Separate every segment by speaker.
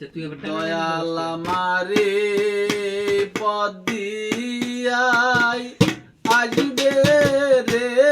Speaker 1: দয়াল আমারে পদিয়াই আসবে রে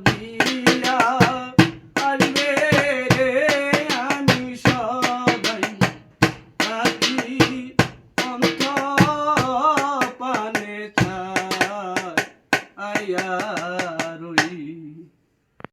Speaker 2: dia